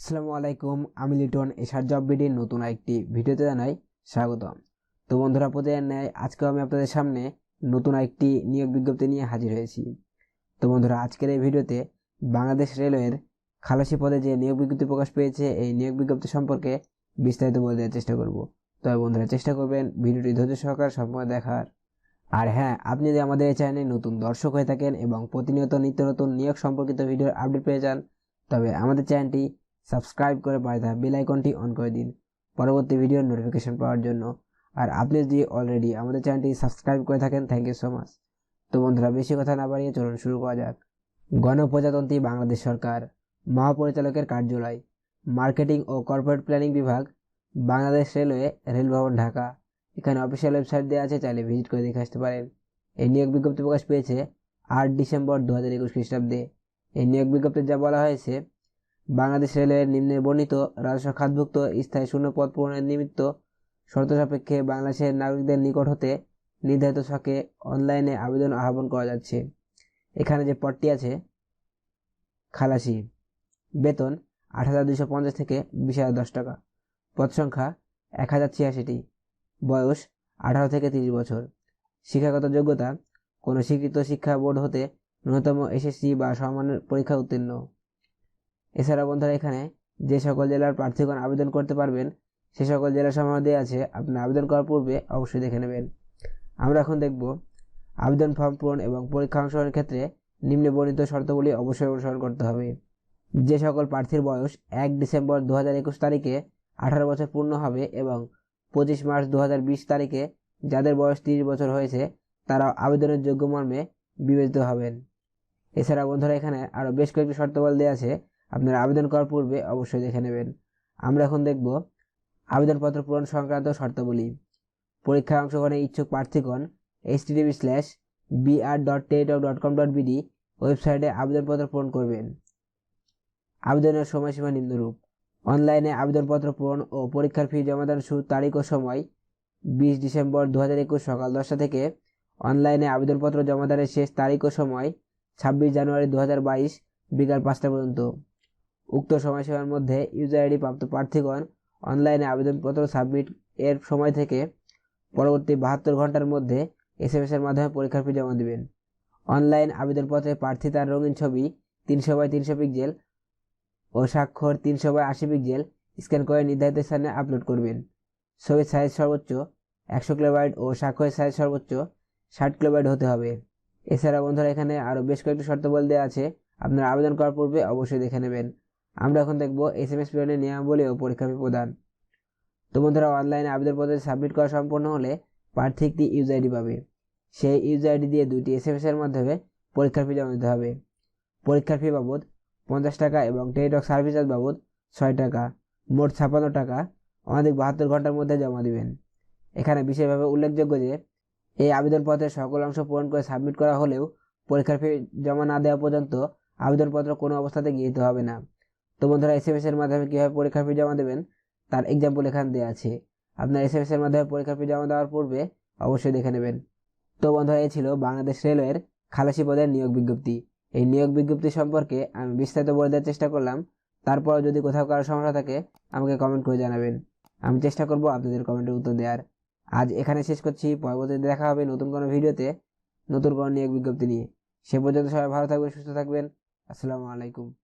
আসসালামু আলাইকুম, আমি লিটন, এশার জব বিডির নতুন একটি ভিডিওতে জানাই স্বাগতম। তো বন্ধুরা, প্রতিদিন ন্যায় আজকেও আমি আপনাদের সামনে নতুন একটি নিয়োগ বিজ্ঞপ্তি নিয়ে হাজির হয়েছি। তো বন্ধুরা, আজকের এই ভিডিওতে বাংলাদেশ রেলওয়ের খালাসি পদে যে নিয়োগ বিজ্ঞপ্তি প্রকাশ পেয়েছে, এই নিয়োগ বিজ্ঞপ্তি সম্পর্কে বিস্তারিত বলে দেওয়ার চেষ্টা করব। তবে বন্ধুরা, চেষ্টা করবেন ভিডিওটি ধৈর্য সহকার সম্পূর্ণ দেখার। আর হ্যাঁ আপনি যদি আমাদের এই চ্যানেলে নতুন দর্শক হয়ে থাকেন এবং প্রতিনিয়ত নিত্য নতুন নিয়োগ সম্পর্কিত ভিডিওর আপডেট পেয়ে যান, তবে আমাদের চ্যানেলটি সাবস্ক্রাইব করে পাশে থাকা বেল আইকনটি অন করে দিন। পরবর্তী ভিডিওর নোটিফিকেশন পাওয়ার জন্য। আর আপনি যদি অলরেডি আমাদের চ্যানেলটি সাবস্ক্রাইব করে থাকেন থ্যাংক ইউ সো মাচ তো বন্ধুরা, বেশি কথা না বাড়িয়ে চলুন শুরু করা যাক। গণপ্রজাতন্ত্রী বাংলাদেশ সরকার, মহাপরিচালকের কার্যালয়, মার্কেটিং ও কর্পোরেট প্ল্যানিং বিভাগ, বাংলাদেশ রেলওয়ে রেল ভবন ঢাকা। এখানে অফিসিয়াল ওয়েবসাইট দেওয়া আছে, চাইলে ভিজিট করে দেখে আসতে পারেন। এই নিয়োগ বিজ্ঞপ্তি প্রকাশ পেয়েছে আট ডিসেম্বর দু হাজার একুশ খ্রিস্টাব্দে। এই নিয়োগ বিজ্ঞপ্তিতে যা বলা হয়েছে বাংলাদেশ রেলের নিম্নে বর্ণিত রাজস্ব খাতভুক্ত স্থায়ী শূন্য পদ পূরণের নিমিত্ত শর্ত সাপেক্ষে বাংলাদেশের নাগরিকদের নিকট হতে নির্ধারিত ছকে অনলাইনে আবেদন আহ্বান করা যাচ্ছে। এখানে যে পদটি আছে, খালাসি, বেতন আট হাজার দুশো পঞ্চাশ থেকে বিশ হাজার দশ টাকা। পদ সংখ্যা এক হাজার ছিয়াশিটি। বয়স আঠারো থেকে তিরিশ বছর। শিক্ষাগত যোগ্যতা, কোনো স্বীকৃত শিক্ষা বোর্ড হতে ন্যূনতম এসএসসি বা সমানের পরীক্ষা উত্তীর্ণ। এছাড়া বন্ধুরা এখানে যে সকল জেলার প্রার্থীগণ আবেদন করতে পারবেন, সে সকল জেলা সমূহ দেওয়া আছে, আপনি আবেদন করার পূর্বে অবশ্যই দেখে নেবেন। আমরা এখন দেখব আবেদন ফর্ম পূরণ এবং পরীক্ষা অংশগ্রহণের ক্ষেত্রে নিম্নে বর্ণিত শর্তগুলি অবশ্যই অনুসরণ করতে হবে। যে সকল প্রার্থীর বয়স এক ডিসেম্বর দু হাজার একুশ তারিখে আঠারো বছর পূর্ণ হবে এবং পঁচিশ মার্চ দু হাজার বিশ তারিখে যাদের বয়স তিরিশ বছর হয়েছে তারা আবেদনের যোগ্য মর্মে বিবেচিত হবেন। এছাড়া বন্ধুরা এখানে আরও বেশ কয়েকটি শর্তবল দেওয়া আছে। আপনারা আবেদন করার পূর্বে অবশ্যই দেখে নেবেন। আমরা এখন দেখব আবেদনপত্র পূরণ সংক্রান্ত শর্তাবলী। পরীক্ষায় অংশগ্রহণের ইচ্ছুক প্রার্থীগণ H TV slash BR dot teletalk dot com dot BD ওয়েবসাইটে আবেদনপত্র পূরণ করবেন। আবেদনের সময়সীমা নিম্নরূপ। অনলাইনে আবেদনপত্র পূরণ ও পরীক্ষার ফি জমাদান শুরু তারিখ ও সময় বিশ ডিসেম্বর দু হাজার একুশ সকাল দশটা থেকে অনলাইনে আবেদনপত্র জমাদানের শেষ তারিখ ও সময় ছাব্বিশ জানুয়ারি দু হাজার বাইশ বিকাল পাঁচটা পর্যন্ত। উক্ত সময়সীমার মধ্যে ইউজার আইডি প্রাপ্ত প্রার্থীগণ অনলাইনে আবেদনপত্র সাবমিট এর সময় থেকে পরবর্তী বাহাত্তর ঘণ্টার মধ্যে এস এম এর মাধ্যমে পরীক্ষার ফি জমা দেবেন। অনলাইন আবেদনপত্রে প্রার্থী তার রঙিন ছবি তিনশো বাই তিনশো পিক্সেল ও স্বাক্ষর তিনশো বাই আশি পিক্সেল স্ক্যান করে নির্ধারিত স্থানে আপলোড করবেন। ছবির সাইজ সর্বোচ্চ একশো কিলোবাইট ও স্বাক্ষরের সাইজ সর্বোচ্চ ষাট কিলোবাইট হতে হবে। এছাড়া বন্ধুরা, এখানে আরও বেশ কয়েকটি শর্তাবলী দেওয়া আছে। আপনারা আবেদন করার পূর্বে অবশ্যই দেখে নেবেন। আমরা এখন দেখব এস এম এস প্রেরণের নিয়মাবলী ও পরীক্ষা ফি প্রদান তো বন্ধুরা অনলাইনে আবেদন পদ্ধতি সাবমিট করা সম্পন্ন হলে প্রার্থী একটি ইউজার আইডি পাবে। সেই ইউজার আইডি দিয়ে দুটি এস এম এস এর মাধ্যমে পরীক্ষার ফি জমা দিতে হবে। পরীক্ষার ফি বাবদ পঞ্চাশ টাকা এবং টেলিটক সার্ভিস চার্জ বাবদ ছয় টাকা। মোট ছাপ্পান্ন টাকা। অনধিক বাহাত্তর ঘণ্টার মধ্যে জমা দিবেন। এখানে বিশেষভাবে উল্লেখযোগ্য যে, এই আবেদনপত্রের সকল অংশ পূরণ করে সাবমিট করা হলেও পরীক্ষার ফি জমা না দেওয়া পর্যন্ত আবেদনপত্র কোনো অবস্থাতে গৃহীত হবে না। তো বন্ধুরা এস এম এর মাধ্যমে কীভাবে পরীক্ষার ফি জমা দেবেন? তার এক্সাম্পল এখানে দেওয়া আছে। আপনার এস এম এর মাধ্যমে পরীক্ষার ফি জমা দেওয়ার পূর্বে অবশ্যই দেখে নেবেন। তো বন্ধুরা, এই ছিল বাংলাদেশ রেলওয়ের খালাসি পদের নিয়োগ বিজ্ঞপ্তি। এই নিয়োগ বিজ্ঞপ্তি সম্পর্কে আমি বিস্তারিত বলে দেওয়ার চেষ্টা করলাম। তারপর যদি কোথাও কারও সমস্যা থাকে, আমাকে কমেন্ট করে জানাবেন। আমি চেষ্টা করব আপনাদের কমেন্টের উত্তর দেওয়ার। আজ এখানে শেষ করছি। পরবর্তীতে দেখা হবে নতুন কোনো ভিডিওতে নতুন কোনো নিয়োগ বিজ্ঞপ্তি নিয়ে। সে পর্যন্ত সবাই ভালো থাকবেন, সুস্থ থাকবেন। আসসালামু আলাইকুম।